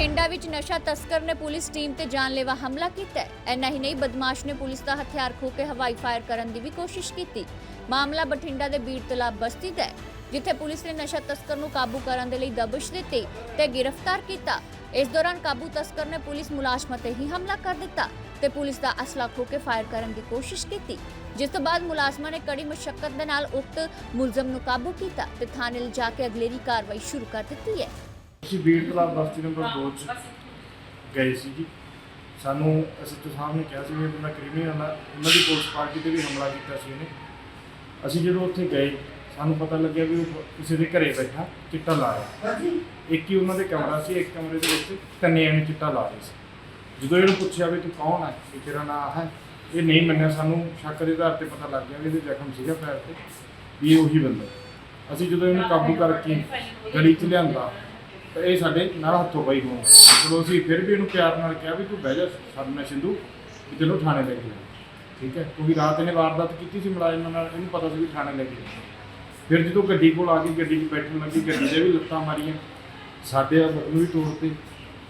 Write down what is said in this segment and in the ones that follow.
ਬਠਿੰਡਾ ਵਿੱਚ ਨਸ਼ਾ ਤਸਕਰ ਨੇ ਪੁਲਿਸ ਟੀਮ ਤੇ ਜਾਨਲੇਵਾ ਹਮਲਾ ਕੀਤਾ ਹੈ। ਐਨਾ ਹੀ ਨਹੀਂ, ਬਦਮਾਸ਼ ਨੇ ਪੁਲਿਸ ਦਾ ਹਥਿਆਰ ਖੋਹ ਕੇ ਹਵਾਈ ਫਾਇਰ ਕਰਨ ਦੀ ਵੀ ਕੋਸ਼ਿਸ਼ ਕੀਤੀ। ਮਾਮਲਾ ਬਠਿੰਡਾ ਦੇ ਬੀੜ ਤਲਾਬ ਬਸਤੀ ਦਾ ਹੈ, ਜਿੱਥੇ ਪੁਲਿਸ ਨੇ ਨਸ਼ਾ ਤਸਕਰ ਨੂੰ ਕਾਬੂ ਕਰਨ ਦੇ ਲਈ ਦਬਿਸ਼ ਦਿੱਤੀ ਤੇ ਗ੍ਰਿਫਤਾਰ ਕੀਤਾ। ਇਸ ਦੌਰਾਨ ਕਾਬੂ ਤਸਕਰ ਨੇ ਪੁਲਿਸ ਮੁਲਾਜ਼ਮਾਂ ਤੇ ਹੀ ਹਮਲਾ ਕਰ ਦਿੱਤਾ ਤੇ ਪੁਲਿਸ ਦਾ ਅਸਲਾ ਖੋ ਕੇ ਫਾਇਰ ਕਰਨ ਦੀ ਕੋਸ਼ਿਸ਼ ਕੀਤੀ, ਜਿਸ ਤੋਂ ਬਾਅਦ ਮੁਲਾਜ਼ਮਾਂ ਨੇ ਕੜੀ ਮੁਸ਼ਕਲ ਦੇ ਨਾਲ ਉਕਤ ਮੁਲਜ਼ਮ ਨੂੰ ਕਾਬੂ ਕੀਤਾ ਤੇ ਥਾਣੇ ਲਿਜਾ ਕੇ ਅਗਲੇਰੀ ਕਾਰਵਾਈ ਸ਼ੁਰੂ ਕਰ ਦਿੱਤੀ ਹੈ। ਅਸੀਂ ਬੀੜ ਤਲਾਬ ਬਸਤੀ ਨੰਬਰ 2 ਚ ਗਏ ਸੀ ਜੀ। ਸਾਨੂੰ ਐਸਐਚਓ ਸਾਹਿਬ ਨੇ ਕਿਹਾ ਸੀ ਵੀ ਇਹ ਬੰਦਾ ਕ੍ਰਿਮੀਨਲ ਆ ਉਹਨਾਂ ਦੀ ਪੁਲਿਸ ਪਾਰਟੀ ਤੇ ਵੀ ਹਮਲਾ ਕੀਤਾ ਸੀ ਇਹਨੇ। ਅਸੀਂ ਜਦੋਂ ਉੱਥੇ ਗਏ ਸਾਨੂੰ ਪਤਾ ਲੱਗਿਆ ਵੀ ਉਹ ਕਿਸੇ ਦੇ ਘਰੇ ਬੈਠਾ ਚਿੱਟਾ ਲਾ ਰਿਹਾ। ਇੱਕ ਹੀ ਉਹਨਾਂ ਦੇ ਕਮਰਾ ਸੀ ਇੱਕ ਕਮਰੇ ਦੇ ਵਿੱਚ ਤਿੰਨੇ ਜਣੇ ਚਿੱਟਾ ਲਾ ਰਹੇ ਸੀ। ਜਦੋਂ ਇਹਨੂੰ ਪੁੱਛਿਆ ਵੀ ਤੂੰ ਕੌਣ ਹੈ ਵੀ ਤੇਰਾ ਨਾਮ ਹੈ? ਇਹ ਨਹੀਂ ਮੰਨਿਆ ਸਾਨੂੰ ਸ਼ੱਕ ਦੇ ਆਧਾਰ ਤੇ ਪਤਾ ਲੱਗ ਗਿਆ ਵੀ ਇਹਦੇ ਜ਼ਖਮ ਸੀਗਾ ਪੈਰ ਤੇ ਵੀ ਇਹ ਉਹੀ ਬੰਦਾ। ਅਸੀਂ ਜਦੋਂ ਇਹਨੂੰ ਕਾਬੂ ਕਰਕੇ ਗਲੀ 'ਚ ਲਿਆਂਦਾ ਤਾਂ ਇਹ ਸਾਡੇ ਨਾਲ ਹੱਥੋਂ ਪਈ ਹੋਣ। ਚਲੋ ਅਸੀਂ ਫਿਰ ਵੀ ਇਹਨੂੰ ਪਿਆਰ ਨਾਲ ਕਿਹਾ ਵੀ ਤੂੰ ਬਹਿ ਜਾ ਸਾਡੇ ਨਾਲ ਸਿੰਧੂ, ਵੀ ਚਲੋ ਥਾਣੇ ਲੈ ਕੇ ਜਾ ਠੀਕ ਹੈ? ਕਿਉਂਕਿ ਰਾਤ ਇਹਨੇ ਵਾਰਦਾਤ ਕੀਤੀ ਸੀ ਮੁਲਾਜ਼ਮਾਂ ਨਾਲ, ਇਹਨੂੰ ਪਤਾ ਸੀ ਵੀ ਥਾਣੇ ਲੈ ਕੇ ਜਾਣਾ ਫਿਰ ਜਦੋਂ ਗੱਡੀ ਕੋਲ ਆ ਗਈ, ਗੱਡੀ 'ਚ ਬੈਠਣ ਲੱਗੀ, ਗੱਡੀ ਦੇ ਵੀ ਲੱਤਾਂ ਮਾਰੀਆਂ। ਸਾਡੇ ਆ ਨੂੰ ਵੀ ਤੋੜਤੇ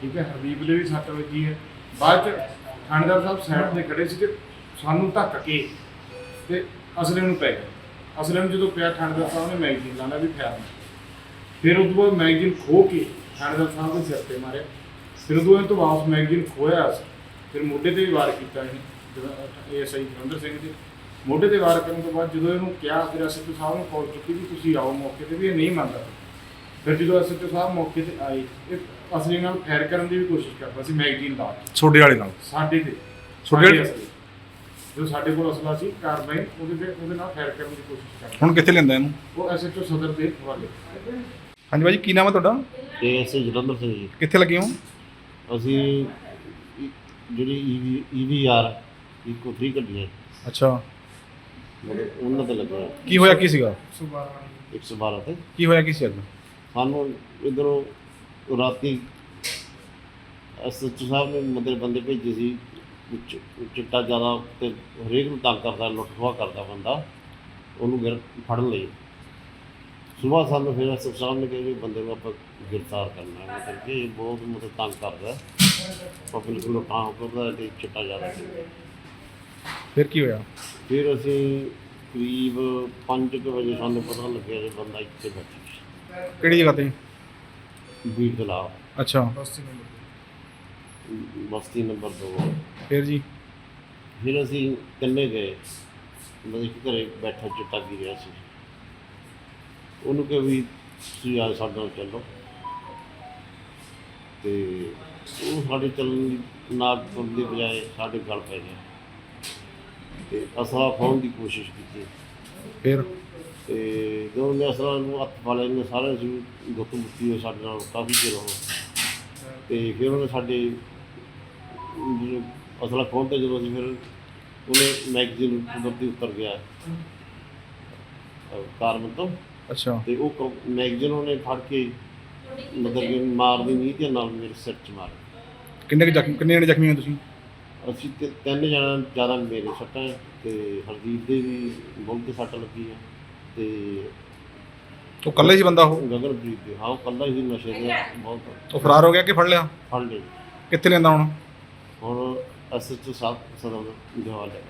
ਠੀਕ ਹੈ? ਹਰਦੀਪ ਦੇ ਵੀ ਸੱਟ ਵੱਜੀ ਹੈ। ਬਾਅਦ ਚ ਥਾਣੇਦਾਰ ਸਾਹਿਬ ਸਾਈਡ ਤੇ ਖੜੇ ਸੀ ਤੇ ਸਾਨੂੰ ਧੱਕ ਕੇ ਤੇ ਅਸਲੇ ਨੂੰ ਪੈ ਗਿਆ ਅਸਲੇ ਨੂੰ ਜਦੋਂ ਪਿਆ, ਥਾਣੇਦਾਰ ਸਾਹਿਬ ਨੇ ਮੈਗਜ਼ੀਨ ਲਾਣਾ ਵੀ ਫਿਆਰ ਫਿਰ ਉਦੋਂ ਬਾਅਦ ਮੈਗਜ਼ੀਨ ਖੋ ਕੇ ਥਾਣੇਦਾਰ ਸਾਹਿਬ ਦੇ ਸਿਰ ਤੇ ਮਾਰਿਆ। ਫਿਰ ਉਦੋਂ ਇਹ ਤੋਂ ਵਾਪਸ ਮੈਗਜ਼ੀਨ ਖੋਇਆ ਫਿਰ ਮੋਢੇ ਤੇ ਵੀ ਵਾਰ ਕੀਤਾ ਇਹਨੇ ਜਦੋਂ ਏਐਸਆਈ ਜਲੰਧਰ ਸਿੰਘ ਜੀ ਮੋਢੇ ਤੇ ਵਾਰ ਕਰਨ ਤੋਂ ਬਾਅਦ ਜਦੋਂ ਇਹਨੂੰ ਕਿਹਾ ਫਿਰ ਐਸਐਚਓ ਸਾਹਿਬ ਨੂੰ ਕਾਲ ਕੀਤੀ ਵੀ ਤੁਸੀਂ ਆਓ ਮੌਕੇ ਤੇ ਵੀ ਇਹ ਨਹੀਂ ਮੰਨਦਾ। ਫਿਰ ਜਦੋਂ ਐਸਐਚਓ ਸਾਹਿਬ ਮੌਕੇ ਤੇ ਆਏ ਇਹ ਅਸਲੀ ਨਾਲ ਫੈਰ ਕਰਨ ਦੀ ਵੀ ਕੋਸ਼ਿਸ਼ ਕਰਦਾ ਸੀ ਮੈਗਜ਼ੀਨ ਕੇ ਛੋਡੇ ਵਾਲੇ ਨਾਲ? ਸਾਡੇ ਤੇ। ਅਸਲੀ। ਜੋ ਸਾਡੇ ਕੋਲ ਅਸਲਾ ਸੀ ਕਾਰਵਾਈ ਉਹਦੇ ਤੇ ਉਹਦੇ ਨਾਲ ਫੈਰ ਕਰਨ ਦੀ ਕੋਸ਼ਿਸ਼ ਕਰਦਾ। ਹੁਣ ਕਿੱਥੇ ਲੈਂਦਾ ਇਹਨੂੰ? ਉਹ ਐਸਐਚਓ ਸਦਰ ਦੇ ਹਵਾਲੇ। ਹਾਂਜੀ ਭਾਜੀ ਕੀ ਨਾਮ ਹੈ ਤੁਹਾਡਾ? ਤੇ ਅਸੀਂ ਜਲੰਧਰ ਤੋਂ ਜੀ। ਕਿੱਥੇ ਲੱਗੇ ਹੋ? ਅਸੀਂ ਇ- ਜਿਹੜੀ ਈਵੀ ਈਵੀਆਰ ਇਕੋ ਫ੍ਰੀ ਗੱਡੀ ਹੈ ਅੱਛਾ। ਮਤਲਬ ਉਹਨਾਂ ਤੇ ਲੱਗਾ ਕੀ ਹੋਇਆ ਕੀ ਸੀਗਾ? 112 ਤੇ। ਕੀ ਹੋਇਆ ਕੀ ਸੀ ਅੱਜ? ਸਾਨੂੰ ਇਧਰੋਂ ਰਾਤੀ ਐਸਐਚਓ ਸਾਹਿਬ ਨੇ ਮਤਲਬ ਬੰਦੇ ਭੇਜੇ ਸੀ ਵਿੱਚ ਚਿੱਟਾ ਜ਼ਿਆਦਾ ਤੇ ਹਰੇਕ ਨੂੰ ਤੰਗ ਕਰਦਾ ਲੁੱਟ ਖੋਹ ਕਰਦਾ ਬੰਦਾ। ਉਹਨੂੰ ਗਿਰ ਫੜਨ ਲਈ। ਸਵੇਰ ਸਾਨੂੰ ਫਿਰ ਐਸਐਚਓ ਸਾਹਿਬ ਨੇ ਕਿਹਾ ਵੀ ਬੰਦੇ ਨੂੰ ਆਪਾਂ ਗ੍ਰਿਫਤਾਰ ਕਰਨਾ ਹੈ ਮਤਲਬ ਕਿ ਇਹ ਬਹੁਤ ਮਤਲਬ ਤੰਗ ਕਰਦਾ ਪਬਲਿਕ ਨੂੰ ਲੁੱਟਾਂ ਕਰਦਾ ਤੇ ਚਿੱਟਾ ਜ਼ਿਆਦਾ ਸੀ ਫਿਰ ਕੀ ਹੋਇਆ? ਫਿਰ ਅਸੀਂ ਕਰੀਬ 5 ਵਜੇ ਸਾਨੂੰ ਪਤਾ ਲੱਗਿਆ ਕਿ ਬੰਦਾ ਇੱਥੇ ਬੈਠਾ ਸੀ ਕਿਹੜੀ ਜਗ੍ਹਾ ਤੇ? ਬੀੜ ਤਲਾਬ ਅੱਛਾ। ਬਸਤੀ ਨੰਬਰ 2 ਫਿਰ ਜੀ? ਫਿਰ ਅਸੀਂ ਤਿੰਨੇ ਗਏ। ਮਤਲਬ ਕਿ ਘਰੇ ਬੈਠਾ ਚਿੱਟਾ ਕੀ ਰਿਹਾ ਸੀ। ਉਹਨੂੰ ਕਿਹਾ ਵੀ ਤੁਸੀਂ ਆ ਸਾਡੇ ਨਾਲ ਚੱਲੋ। ਤੇ ਉਹ ਸਾਡੇ ਚੱਲਣ ਦੀ ਨਾਕ ਤੁਰਨ ਦੀ ਬਜਾਏ ਸਾਡੇ ਗਲ ਪੈ ਗਿਆ ਤੇ ਅਸਲਾ ਖੋਹਣ ਦੀ ਕੋਸ਼ਿਸ਼ ਕੀਤੀ। ਫਿਰ? ਤੇ ਜਦੋਂ ਨੇ ਅਸਲਾ ਨੂੰ ਹੱਥ ਲਿਆ ਇਹਨੇ ਸਾਰੇ ਸੀ ਗੁੱਤ ਮੁੱਤੀ ਸਾਡੇ ਨਾਲ ਕਾਫੀ ਚਿਰ ਉਹ ਤੇ ਫਿਰ ਉਹਨੇ ਸਾਡੇ ਅਸਲਾ ਖੋਲ੍ਹਦੇ ਜਦੋਂ ਅਸੀਂ ਫਿਰ ਉਹਨੇ ਮੈਗਜ਼ੀਨ ਕੁਦਰਤੀ ਉੱਤਰ ਗਿਆ। ਅਹ ਕਾਰਮਨ ਤੋਂ ਅੱਛਾ। ਤੇ ਉਹ ਕ- ਮੈਗਜ਼ੀਨ ਉਹਨੇ ਫੜ ਕੇ ਮਤਲਬ ਕਿ ਮਾਰਦੀ ਨਹੀਂ ਤੇ ਨਾਲ ਮੇਰੇ ਸਿਰ 'ਚ ਮਾਰ ਕਿੰਨੇ ਕੁ ਜ਼ਖਮ ਕਿੰਨੇ ਜਣੇ ਜ਼ਖਮੀ ਹੋ ਤੁਸੀਂ? ਅਸੀਂ ਤੇ ਤਿੰਨ ਜਣਾ ਜ਼ਿਆਦਾ ਮੇਰੇ ਸੱਟਾਂ ਹੈ ਤੇ ਹਰਦੀਪ ਦੇ ਵੀ ਬਹੁਤ ਸੱਟ ਲੱਗੀ ਹੈ ਤੇ ਉਹ ਇਕੱਲਾ ਹੀ ਸੀ ਬੰਦਾ ਉਹ? ਗਗਨਪ੍ਰੀਤ ਦੇ ਹਾਂ ਉਹ ਕੱਲਾ ਹੀ ਨਸ਼ੇ ਦੇ ਬਹੁਤ। ਉਹ ਫਰਾਰ ਹੋ ਗਿਆ ਕਿ ਫੜ ਲਿਆ? ਫੜ ਲਏ ਕਿੱਥੇ ਲੈਂਦਾ ਹੁਣ? ਹੁਣ ਐਸਐਚਓ ਸਾਹਿਬ ਸਦਰ ਦੇ ਹਵਾਲੇ।